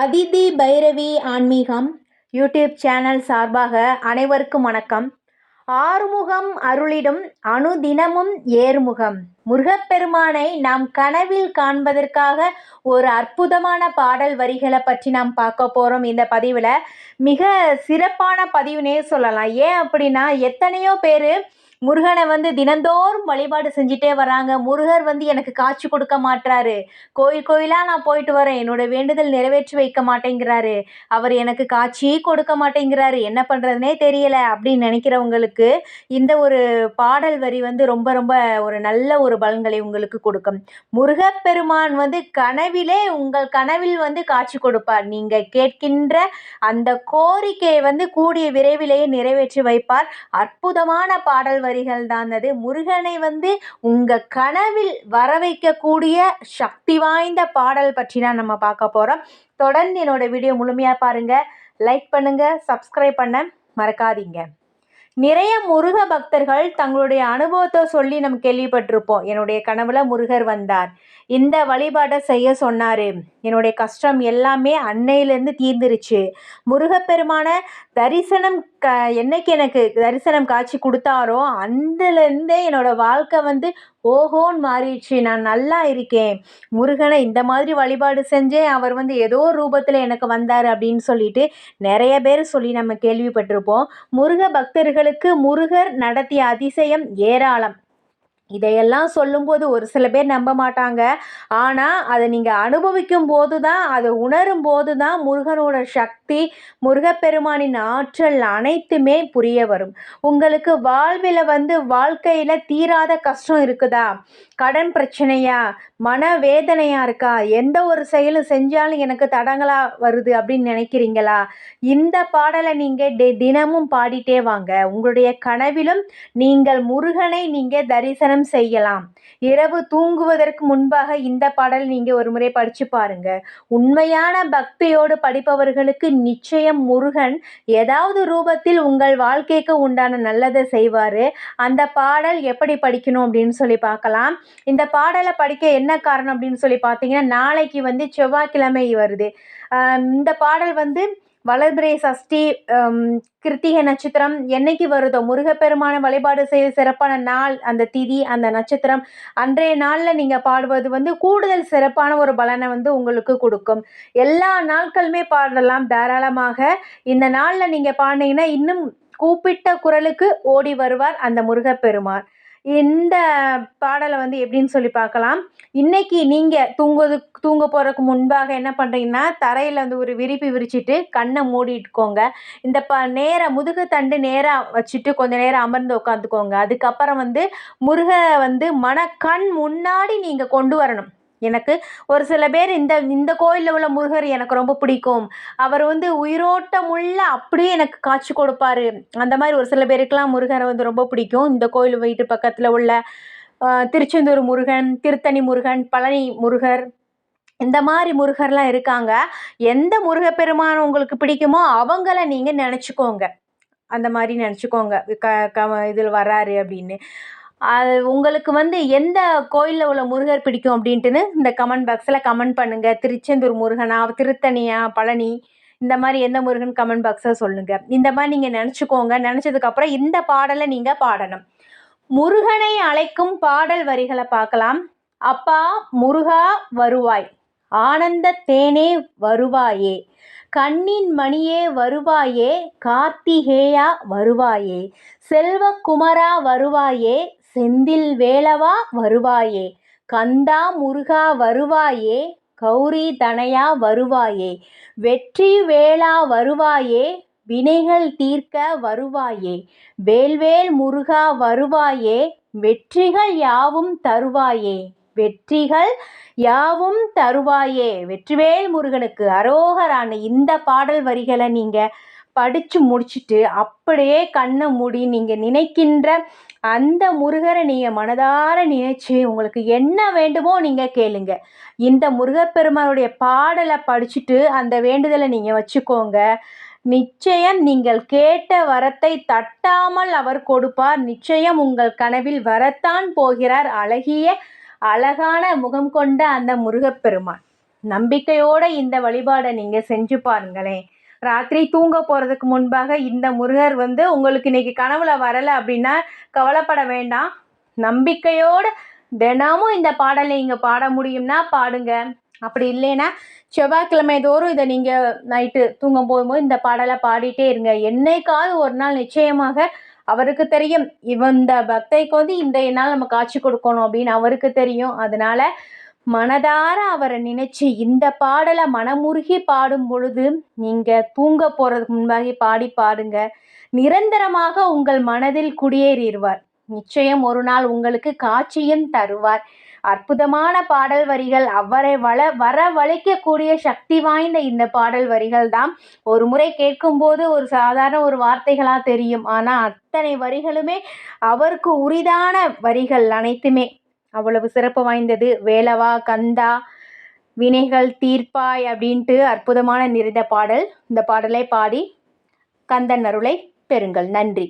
அதிதி பைரவி ஆன்மீகம் YouTube channel சார்பாக அனைவருக்கும் வணக்கம். ஆறுமுகம் அருளிடும் அணுதினமும் ஏர்முகம் முருகப்பெருமானை நாம் கனவில் காண்பதற்காக ஒரு அற்புதமான பாடல் வரிகளை பற்றி நாம் பார்க்க போகிறோம் இந்த பதிவில். மிக சிறப்பான பதிவுனே சொல்லலாம். ஏன் அப்படின்னா எத்தனையோ பேர் முருகனை வந்து தினந்தோறும் வழிபாடு செஞ்சுட்டே வராங்க. முருகர் வந்து எனக்கு காட்சி கொடுக்க மாட்டாரு கோயில் கோயிலாக நான் போயிட்டு வரேன். என்னோட வேண்டுதல் நிறைவேற்றி வைக்க மாட்டேங்கிறாரு. அவர் எனக்கு காட்சி கொடுக்க மாட்டேங்கிறாரு. என்ன பண்ணுறதுனே தெரியல அப்படின்னு நினைக்கிறவங்களுக்கு இந்த ஒரு பாடல் வரி வந்து ரொம்ப ரொம்ப ஒரு நல்ல ஒரு பலன்களை உங்களுக்கு கொடுக்கும். முருகப்பெருமான் வந்து கனவிலே உங்கள் கனவில் வந்து காட்சி கொடுப்பார். நீங்கள் கேட்கின்ற அந்த கோரிக்கையை வந்து கூடிய விரைவிலேயே நிறைவேற்றி வைப்பார். அற்புதமான பாடல் வரி வரிகள் தான் அது. முருகனை வந்து உங்கள் கனவில் வர வைக்கக்கூடிய சக்தி வாய்ந்த பாடல் பற்றி தான் நம்ம பார்க்க போகிறோம் தொடர்ந்து என்னோட வீடியோ முழுமையாக பாருங்கள் லைக் பண்ணுங்கள் சப்ஸ்கிரைப் பண்ண மறக்காதீங்க. நிறைய முருக பக்தர்கள் தங்களுடைய அனுபவத்தை சொல்லி நம்ம கேள்விப்பட்டிருப்போம். என்னுடைய கனவுல முருகர் வந்தார். இந்த வழிபாடை செய்ய சொன்னார். என்னுடைய கஷ்டம் எல்லாமே அன்னையிலேருந்து தீர்ந்துருச்சு. முருகப்பெருமான தரிசனம் க என்னைக்கு எனக்கு தரிசனம் காட்சி கொடுத்தாரோ அந்தலேருந்தே என்னோடய வாழ்க்கை வந்து ஓஹோன்னு மாறிடுச்சு. நான் நல்லா இருக்கேன். முருகனை இந்த மாதிரி வழிபாடு செஞ்சேன். அவர் வந்து ஏதோ ரூபத்தில் எனக்கு வந்தார் அப்படின்னு சொல்லிட்டு நிறைய பேர் சொல்லி நம்ம கேள்விப்பட்டிருப்போம். முருக பக்தர்களுக்கு முருகர் நடத்திய அதிசயம் ஏராளம். இதையெல்லாம் சொல்லும்போது ஒரு சில பேர் நம்ப மாட்டாங்க. ஆனால் அதை நீங்கள் அனுபவிக்கும் போது தான் அதை உணரும் போது தான் முருகனோட சக்தி முருகப்பெருமானின் ஆற்றல் அனைத்துமே புரிய வரும். உங்களுக்கு வாழ்வில் வந்து வாழ்க்கையில் தீராத கஷ்டம் இருக்குதா? கடன் பிரச்சனையா? மன வேதனையாக இருக்கா? எந்த ஒரு செயலும் செஞ்சாலும் எனக்கு தடங்களாக வருது அப்படின்னு நினைக்கிறீங்களா? இந்த பாடலை நீங்கள் டெ தினமும் பாடிட்டே வாங்க. உங்களுடைய கனவிலும் நீங்கள் முருகனை நீங்கள் தரிசனம் தியானம் செய்யலாம். இரவு தூங்குவதற்கு முன்பாக இந்த பாடல் நீங்கள் ஒரு முறை படித்து பாருங்க. உண்மையான பக்தியோடு படிப்பவர்களுக்கு நிச்சயம் முருகன் ஏதாவது ரூபத்தில் உங்கள் வாழ்க்கைக்கு உண்டான நல்லதை செய்வார். அந்த பாடல் எப்படி படிக்கணும் அப்படின்னு சொல்லி பார்க்கலாம். இந்த பாடலை படிக்க என்ன காரணம் அப்படின்னு சொல்லி பார்த்தீங்கன்னா நாளைக்கு வந்து செவ்வாய்க்கிழமை வருது. இந்த பாடல் வந்து வளர்பிறை சஷ்டி கிருத்திகை நட்சத்திரம் என்னைக்கு வருதோ? முருகப்பெருமான வழிபாடு செய்ய சிறப்பான நாள் அந்த திதி அந்த நட்சத்திரம். அன்றைய நாளில் நீங்கள் பாடுவது வந்து கூடுதல் சிறப்பான ஒரு பலனை வந்து உங்களுக்கு கொடுக்கும். எல்லா நாட்களுமே பாடலாம் தாராளமாக. இந்த நாளில் நீங்கள் பாடினீங்கன்னா இன்னும் கூப்பிட்ட குரலுக்கு ஓடி வருவார் அந்த முருகப்பெருமான் இந்த பாடலை வந்து எப்படின்னு சொல்லி பார்க்கலாம். இன்றைக்கி நீங்கள் தூங்குவது தூங்க போகிறதுக்கு முன்பாக என்ன பண்ணுறீங்கன்னா தரையில் வந்து ஒரு விரிப்பு விரிச்சிட்டு கண்ணை மூடிட்டுக்கோங்க. இந்த ப நேராக முதுகு தண்டு நேராக வச்சுட்டு கொஞ்சம் நேரம் அமர்ந்து உட்காந்துக்கோங்க. அதுக்கப்புறம் வந்து முருகரை வந்து மனக்கண் முன்னாடி நீங்கள் கொண்டு வரணும். எனக்கு ஒரு சில பேர் இந்த இந்த கோயிலில் உள்ள முருகர் எனக்கு ரொம்ப பிடிக்கும். அவர் வந்து உயிரோட்டமுள்ள அப்படியே எனக்கு காட்சி கொடுப்பாரு. அந்த மாதிரி ஒரு சில பேருக்கெல்லாம் முருகரை வந்து ரொம்ப பிடிக்கும். இந்த கோயில் வீட்டு பக்கத்தில் உள்ள திருச்செந்தூர் முருகன் திருத்தணி முருகன் பழனி முருகர் இந்த மாதிரி முருகர்லாம் இருக்காங்க. எந்த முருகப்பெருமான் உங்களுக்கு பிடிக்குமோ அவங்கள நீங்கள் நினச்சிக்கோங்க. அந்த மாதிரி நினச்சிக்கோங்க. க க இதில் வராரு அப்படின்னு. அது உங்களுக்கு வந்து எந்த கோயிலில் உள்ள முருகர் பிடிக்கும் அப்படின்ட்டுன்னு இந்த கமெண்ட் பாக்ஸில் கமெண்ட் பண்ணுங்கள் திருச்செந்தூர் முருகனா திருத்தணியா பழனி இந்த மாதிரி எந்த முருகன் கமெண்ட் பாக்ஸாக சொல்லுங்கள் இந்த மாதிரி நீங்கள் நினச்சிக்கோங்க. நினச்சதுக்கப்புறம் இந்த பாடலை நீங்கள் பாடணும். முருகனை அழைக்கும் பாடல் வரிகளை பார்க்கலாம். அப்பா முருகா வருவாய். ஆனந்த தேனே வருவாயே. கண்ணின் மணியே வருவாயே. கார்த்திகேயா வருவாயே. செல்வகுமரா வருவாயே. செந்தில் வேலவா வருவாயே? கந்தா முருகா வருவாயே? கௌரி தனையா வருவாயே? வெற்றி வேளா வருவாயே? வினைகள் தீர்க்க வருவாயே? வேல்வேல் முருகா வருவாயே? வெற்றிகள் யாவும் தருவாயே? வெற்றிகள் யாவும் தருவாயே? வெற்றிவேல் முருகனுக்கு அரோகரான இந்த பாடல் வரிகளை நீங்கள் படித்து முடிச்சுட்டு அப்படியே கண்ணை மூடி நீங்கள் நினைக்கின்ற அந்த முருகரை நீங்கள் மனதார நினைச்சு உங்களுக்கு என்ன வேண்டுமோ நீங்கள் கேளுங்க. இந்த முருகப்பெருமானுடைய பாடலை படிச்சுட்டு அந்த வேண்டுதலை நீங்கள் வச்சுக்கோங்க. நிச்சயம் நீங்கள் கேட்ட வரத்தை தட்டாமல் அவர் கொடுப்பார். நிச்சயம் உங்கள் கனவில் வரத்தான் போகிறார். அழகிய அழகான முகம் கொண்ட அந்த முருகப்பெருமான். நம்பிக்கையோட இந்த வழிபாடை நீங்கள் செஞ்சு பாருங்களேன். ராத்திரி தூங்க போகிறதுக்கு முன்பாக இந்த முருகர் வந்து உங்களுக்கு இன்னைக்கு கனவுல வரலை அப்படின்னா கவலைப்பட வேண்டாம். நம்பிக்கையோடு தினமும் இந்த பாடலை நீங்கள் பாட முடியும்னா பாடுங்க. அப்படி இல்லைன்னா செவ்வாய்க்கிழமை தோறும் இதை நீங்கள் நைட்டு தூங்கும் போகும்போது இந்த பாடலை பாடிட்டே இருங்க. என்னைக்காவது ஒரு நாள் நிச்சயமாக அவருக்கு தெரியும். இவன் இந்த பக்தைக்கு வந்து இன்றைய நாள் நம்ம காட்சி கொடுக்கணும் அப்படின்னு அவருக்கு தெரியும். அதனால மனதார அவரை நினைச்சு இந்த பாடலை மனமுருகி பாடும் பொழுது நீங்கள் தூங்க போகிறதுக்கு முன்பாக பாடி பாருங்க. நிரந்தரமாக உங்கள் மனதில் குடியேறிடுவார். நிச்சயம் ஒரு நாள் உங்களுக்கு காட்சியும் தருவார். அற்புதமான பாடல் வரிகள் அவரை வள வர வளைக்கக்கூடிய சக்தி வாய்ந்த இந்த பாடல் வரிகள் தான். ஒரு முறை கேட்கும்போது ஒரு சாதாரண ஒரு வார்த்தைகளாக தெரியும். ஆனால் அத்தனை வரிகளுமே அவருக்கு உரிதான வரிகள் அனைத்துமே. அவ்வளவு சிறப்பு வாய்ந்தது. வேலவா கந்தா வினைகள் தீர்ப்பாய் அப்படின்ட்டு அற்புதமான நிறைந்த பாடல். இந்த பாடலை பாடி கந்தன் அருளை பெறுங்கள். நன்றி.